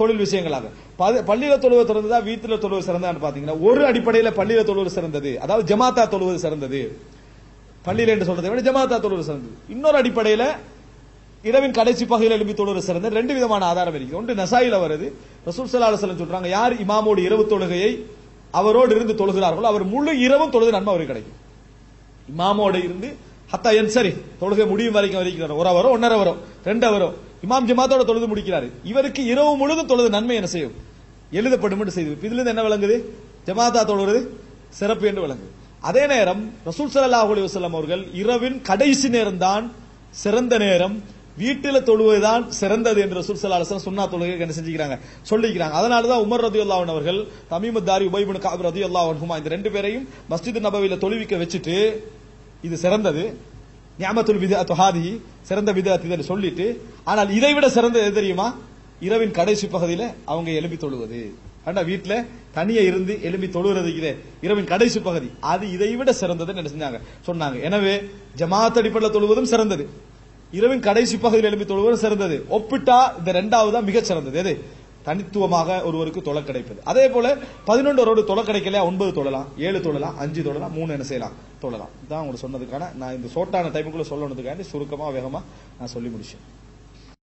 தொழில் விஷயங்களாக. பள்ளியில தொழுவது சிறந்ததா வீட்டில் தொழுவது சிறந்தான்னு பாத்தீங்கன்னா ஒரு அடிப்படையில் பள்ளியில தொழுவது சிறந்தது. அதாவது ஜமாத்தா தொழுவது சிறந்தது. பள்ளியில என்று சொல்றதை விட ஜமாத்தா தொழுவது சிறந்தது. இன்னொரு அடிப்படையில் இரவின் கடைசி பகையில் எழுப்பி தொழுவது சிறந்தது. ரெண்டு விதமான ஆதாரம் இருக்குது ஒன்று நசாயில வருது. ரசூல் ஸல்லல்லாஹு அலைஹி சொல்றாங்க யார் இமாமோடு இரவு தொழுகையை அவரோடு இருந்து தொழுகிறார்களோ அவர் முழு இரவும் தொழுது நன்மை அவருக்கு கிடைக்கும். இமாமோடு இருந்து ஹத்தா என் சரி தொழுகை முடியும் வரைக்கும் வரைக்கும் ஒரு அவரோ ஒன்னரை வரும் ரெண்டு அவரோ. இமாம் ஜமாத்தோட தொழுது முடிக்கிறாரு. இவருக்கு இரவு முழுதும் தொழுது நன்மை என்ன செய்யும்? எழுதப்படும் செய்து. இதுல இருந்து என்ன விளங்குது? ஜமாத்தா தொழுவது சிறப்பு என்று விளங்குது. அதே நேரம் ரசூல் சல்லாஹ் அலி வசலம் அவர்கள் இரவின் கடைசி நேரம் தான் சிறந்த நேரம் வீட்டில் தொழுவதுதான் சிறந்தது என்று ரசூல் சல்லா அலுவலம் வஸல்லம் சுன்னா தொழுகை என்ன செஞ்சுக்கிறாங்க சொல்லிக்கிறாங்க. அதனால தான் உமர் ரதி அல்லாவன் அவர்கள் தமிமுத்தாரி தாரி உபை ரதி அல்லாவன் இந்த ரெண்டு பேரையும் மஸ்ஜித் நபவியில் தொழுவிக்க வச்சுட்டு இது சிறந்தது. நியாமத்துல் விதஅத்து துஹாதி சிறந்த விதத்தை இதுன்னு சொல்லிட்டு ஆனால் இதை விட சிறந்தது எது தெரியுமா? இரவின் கடைசி பகுதியில அவங்க எழுப்பி தொழுவது. ஆனா வீட்ல தனியா இருந்து எழுப்பி தொழுகிறது இதே? இரவின் கடைசி பகுதி. அது இதை விட சிறந்ததுன்னு என்ன செஞ்சாங்க? சொன்னாங்க. எனவே ஜமாத் அடிப்படையில் தொழுவதும் சிறந்தது. இரவின் கடைசி பகுதியில் எழுப்பி தொழுவதும் சிறந்தது. ஒப்பிட்டா இந்த ரெண்டாவது தான் மிகச் சிறந்தது. எது? தனித்துவமாக ஒருவருக்கு தொலை கிடைப்பது. அதே போல பதினொன்றோடு தொலை கிடைக்கல ஒன்பது தொழலாம். ஏழு தொழலாம். அஞ்சு தொழலாம். மூணு என்ன செய்யலாம்? தொழலாம். இதான் உங்களுக்கு சொன்னதுக்கான நான் இந்த சோட்டான டைமுக்குள்ள சொல்லணுதுக்காண்டி சுருக்கமா வேகமா நான் சொல்லி முடிச்சேன்.